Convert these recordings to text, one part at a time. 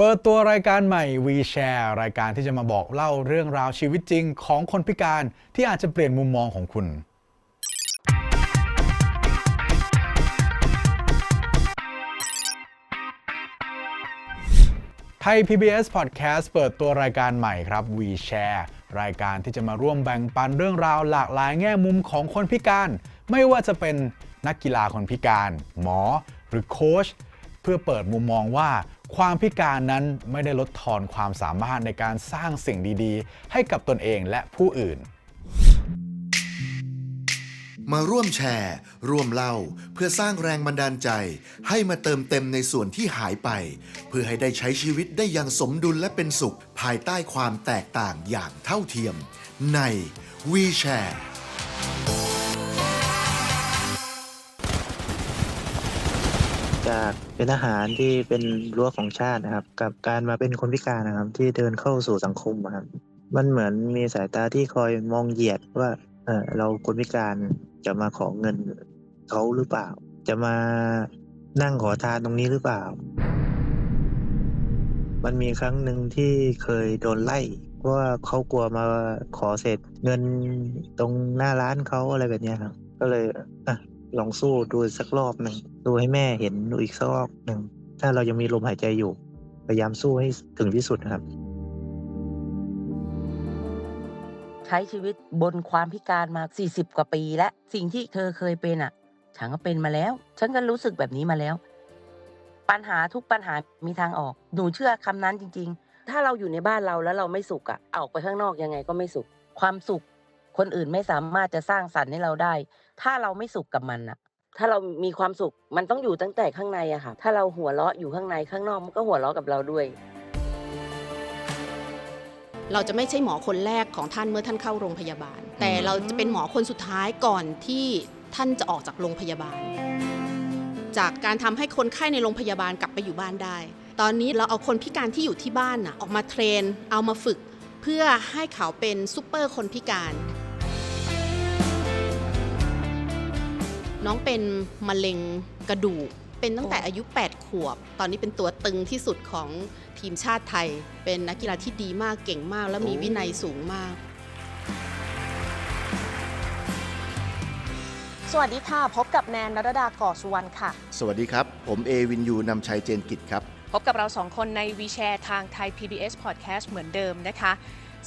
เปิดตัวรายการใหม่ We Share รายการที่จะมาบอกเล่าเรื่องราวชีวิตจริงของคนพิการที่อาจจะเปลี่ยนมุมมองของคุณ ไทย PBS Podcast เปิดตัวรายการใหม่ครับ We Share รายการที่จะมาร่วมแบ่งปันเรื่องราวหลากหลายแง่มุมของคนพิการ ไม่ว่าจะเป็นนักกีฬาคนพิการ หมอ หรือโค้ชเพื่อเปิดมุมมองว่า ความพิการนั้นไม่ได้ลดทอนความสามารถในการสร้างสิ่งดีๆ ให้กับตนเองและผู้อื่น มาร่วมแชร์ ร่วมเล่า เพื่อสร้างแรงบันดาลใจ ให้มาเติมเต็มในส่วนที่หายไป เพื่อให้ได้ใช้ชีวิตได้อย่างสมดุลและเป็นสุข ภายใต้ความแตกต่างอย่างเท่าเทียม ใน We จากเป็นทหารที่เป็นรั้วของชาตินะครับ กับการมาเป็นคนพิการนะครับ ที่เดินเข้าสู่สังคมอะครับ มันเหมือนมีสายตาที่คอยมองเหยียดว่าเออเราคนพิการจะมาขอเงินเขาหรือเปล่า จะมานั่งขอทานตรงนี้หรือเปล่า มันมีครั้งหนึ่งที่เคยโดนไล่เพราะว่าเขากลัวมาขอเศษเงินตรงหน้าร้านเขาอะไรแบบนี้ครับ ก็เลยอะลองสู้ดูสักรอบหนึ่งดูให้แม่เห็นดูอีกสักรอบหนึ่ง ถ้าเรายังมีลมหายใจอยู่ พยายามสู้ให้ถึงที่สุดนะครับ ใช้ชีวิตบนความพิการมา 40 กว่าปีแล้วสิ่งที่เธอเคยเป็นอะ ฉันก็เป็นมาแล้ว ฉันก็รู้สึกแบบนี้มาแล้ว ปัญหาทุกปัญหามีทางออก หนูเชื่อคำนั้นจริง ๆ ถ้าเราอยู่ในบ้านเราแล้วเราไม่สุขอะออกไปข้างนอกยังไงก็ไม่สุข ความสุข คนอื่นไม่สามารถจะสร้างสรรค์ให้เราได้ ถ้าเราไม่สุขกับมันอะ ถ้าเรามีความสุขมันต้องอยู่ตั้งแต่ข้างในอะค่ะ ถ้าเราหัวเราะอยู่ข้างในข้างนอกมันก็หัวเราะกับเราด้วย เราจะไม่ใช่หมอคนแรกของท่านเมื่อท่านเข้าโรงพยาบาล แต่เราจะเป็นหมอคนสุดท้ายก่อนที่ท่านจะออกจากโรงพยาบาล จากการทำให้คนไข้ในโรงพยาบาลกลับไปอยู่บ้านได้ ตอนนี้เราเอาคนพิการที่อยู่ที่บ้านน่ะออกมาเทรน เอามาฝึก เพื่อให้เขาเป็นซูเปอร์คนพิการ น้องเป็นมะเร็งกระดูก เป็นตั้งแต่อายุ 8 ขวบ ตอนนี้เป็นตัวตึงที่สุดของทีมชาติไทย เป็นนักกีฬาที่ดีมากเก่งมาก และมีวินัยสูงมากสวัสดีค่ะ พบกับแนนนรดาก่อสุวรรณค่ะ สวัสดีครับ ผมเอวินยูนำชัยเจนกิจครับ พบกับเราสองคนใน WeShare ทางไทย PBS Podcast เหมือนเดิมนะคะ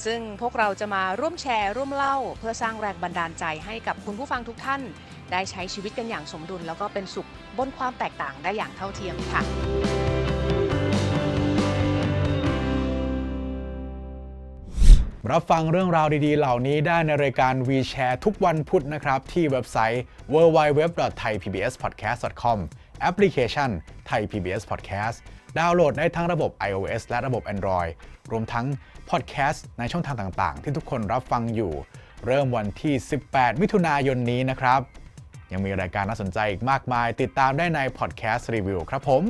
ซึ่งพวกเราจะมาร่วมแชร์ร่วมเล่า เพื่อสร้างแรงบันดาลใจให้กับคุณผู้ฟังทุกท่าน ได้ใช้ชีวิตกันอย่างสมดุล แล้วก็เป็นสุขบนความแตกต่างได้อย่างเท่าเทียมค่ะรับฟังเรื่องราวดีๆ เหล่านี้ได้ในรายการ We Share ทุกวันพุธนะครับ ที่เว็บไซต์ www.thaipbspodcast.com แอปพลิเคชัน Thai PBS Podcast ดาวน์โหลดได้ทั้งระบบ iOS และระบบ Android รวมทั้ง Podcast ในช่องทางต่างๆ ที่ทุกคนรับฟังอยู่ เริ่มวันที่ 18 มิถุนายนนี้นะครับ ยังมีรายการน่าสนใจอีกมากมาย ติดตามได้ในพอดแคสต์รีวิวครับผม